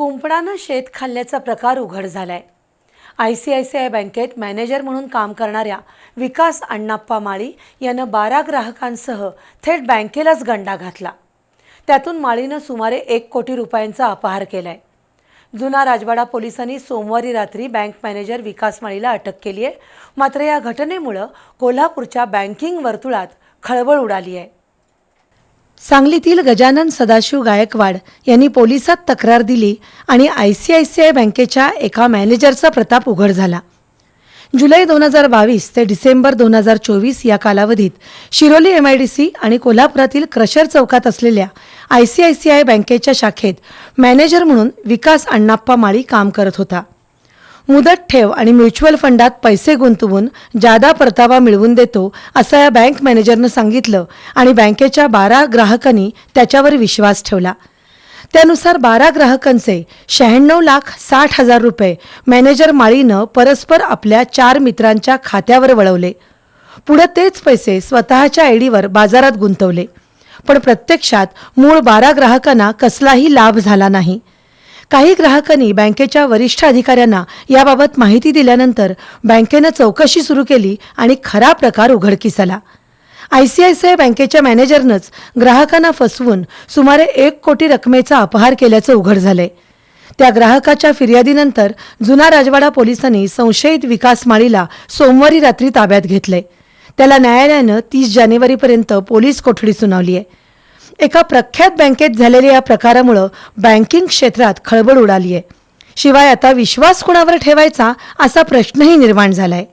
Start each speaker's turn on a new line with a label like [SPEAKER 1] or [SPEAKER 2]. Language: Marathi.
[SPEAKER 1] कुंपणानं शेत खाल्ल्याचा प्रकार उघड झालाय. I C I C I बँकेत मॅनेजर म्हणून काम करणाऱ्या विकास अण्णाप्पा माळी यानं बारा ग्राहकांसह थेट बँकेलाच गंडा घातला. त्यातून माळीनं सुमारे एक कोटी रुपयांचा अपहार केलाय. जुना राजवाडा पोलिसांनी सोमवारी रात्री बँक मॅनेजर विकास माळीला अटक केली आहे मात्र या घटनेमुळं कोल्हापूरच्या बँकिंग वर्तुळात खळबळ उडाली आहे सांगलीतील गजानन सदाशिव गायकवाड यांनी पोलिसात तक्रार दिली आणि I C I C I बँकेच्या एका मॅनेजरचा प्रताप उघड झाला. जुलै दोन हजार बावीस ते डिसेंबर दोन हजार चोवीस या कालावधीत Shiroli M I D C आणि कोल्हापुरातील क्रशर चौकात असलेल्या I C I C I बँकेच्या शाखेत मॅनेजर म्हणून विकास अण्णाप्पा माळी काम करत होता. मुदत ठेव आणि म्युच्युअल फंडात पैसे गुंतवून जादा परतावा मिळवून देतो असं या बँक मॅनेजरनं सांगितलं आणि बँकेच्या बारा ग्राहकांनी त्याच्यावर विश्वास ठेवला. त्यानुसार बारा ग्राहकांचे शहाण्णव लाख साठ हजार रुपये मॅनेजर माळीनं परस्पर आपल्या चार मित्रांच्या खात्यावर वळवले. पुढं तेच पैसे स्वतःच्या आयडीवर बाजारात गुंतवले. पण प्रत्यक्षात मूळ बारा ग्राहकांना कसलाही लाभ झाला नाही. काही ग्राहकांनी बँकेच्या वरिष्ठ अधिकाऱ्यांना याबाबत माहिती दिल्यानंतर बँकेनं चौकशी सुरू केली आणि खरा प्रकार उघडकीस आला. I C I C I बँकेच्या मॅनेजरनंच ग्राहकांना फसवून सुमारे एक कोटी रकमेचा अपहार केल्याचं उघड झालंय. त्या ग्राहकाच्या फिर्यादीनंतर जुना राजवाडा पोलिसांनी संशयित विकास माळीला सोमवारी रात्री ताब्यात घेतलंय. त्याला न्यायालयानं तीस जानेवारीपर्यंत पोलीस कोठडी सुनावली आहे एका प्रख्यात बँकेत झालेल्या या प्रकारामुळं बँकिंग क्षेत्रात खळबळ उडाली आहे शिवाय आता विश्वास कुणावर ठेवायचा असा प्रश्नही निर्माण झालाय.